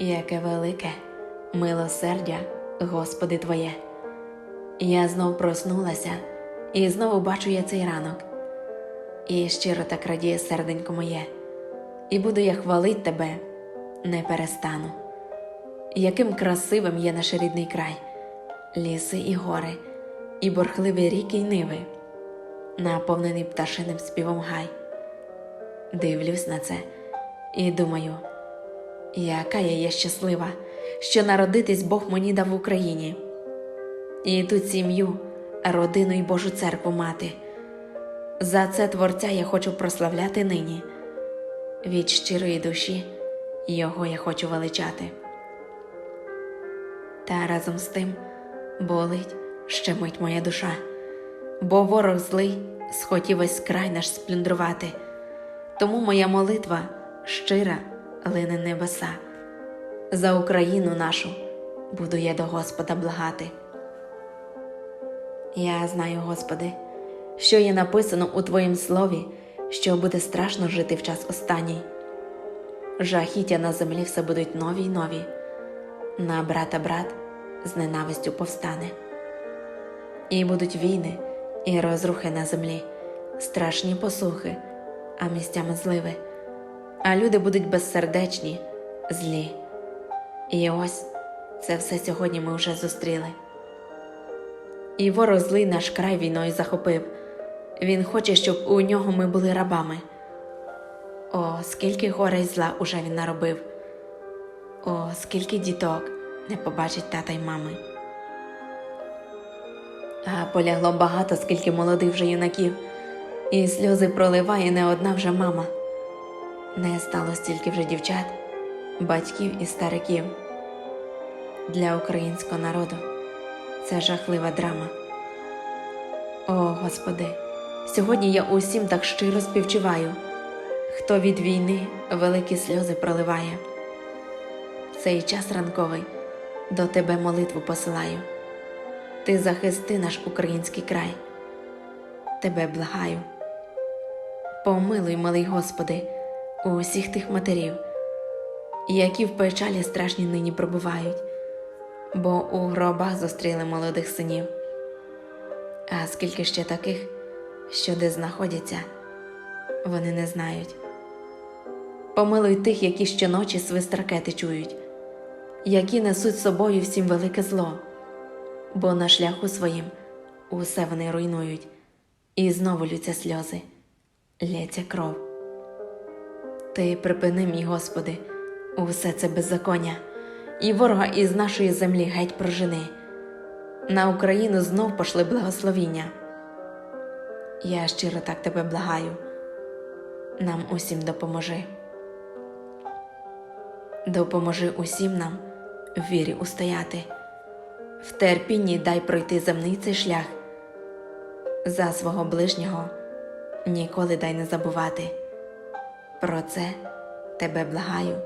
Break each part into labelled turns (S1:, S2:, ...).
S1: Яке велике милосердя, Господи Твоє. Я знов проснулася і знову бачу я цей ранок. І щиро так радіє серденько моє, і буду я хвалить тебе, не перестану. Яким красивим є наш рідний край, ліси і гори, і борхливі ріки й ниви, наповнений пташиним співом гай. Дивлюсь на це і думаю, яка я є щаслива, що народитись Бог мені дав в Україні. І тут сім'ю, родину і Божу церкву мати. За це Творця я хочу прославляти нині. Від щирої душі Його я хочу величати. Та разом з тим болить, щемить моя душа, бо ворог злий схотів весь край наш сплюндрувати. Тому моя молитва щира лине небеса. За Україну нашу буду я до Господа благати. Я знаю, Господи, що є написано у Твоїм слові, що буде страшно жити в час останній. Жахіття на землі все будуть нові й нові. На брата брат з ненавистю повстане. І будуть війни і розрухи на землі, страшні посухи, а місцями зливи, а люди будуть безсердечні, злі. І ось це все сьогодні ми вже зустріли. І ворог злий наш край війною захопив. Він хоче, щоб у нього ми були рабами. О, скільки горе й зла уже він наробив. О, скільки діток не побачить тата й мами. А полягло багато, скільки молодих вже юнаків, і сльози проливає не одна вже мама. Не стало стільки вже дівчат, батьків і стариків. Для українського народу це жахлива драма. О, Господи, сьогодні я усім так щиро співчуваю, хто від війни великі сльози проливає. Цей час ранковий до Тебе молитву посилаю. Ти захисти наш український край. Тебе благаю. Помилуй, милий Господи, усіх тих матерів, які в печалі страшні нині пробувають, бо у гробах зустріли молодих синів. А скільки ще таких, що де знаходяться, вони не знають. Помилуй тих, які щоночі свист ракети чують, які несуть з собою всім велике зло, бо на шляху своїм усе вони руйнують, і знову лються сльози, лється кров. Ти припини, мій Господи, усе це беззаконня, і ворога із нашої землі геть прожени. На Україну знов пошли благословіння. Я щиро так тебе благаю, нам усім допоможи. Допоможи усім нам в вірі устояти, в терпінні дай пройти земний цей шлях, за свого ближнього ніколи дай не забувати. Про це тебе благаю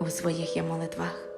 S1: у своїх я молитвах.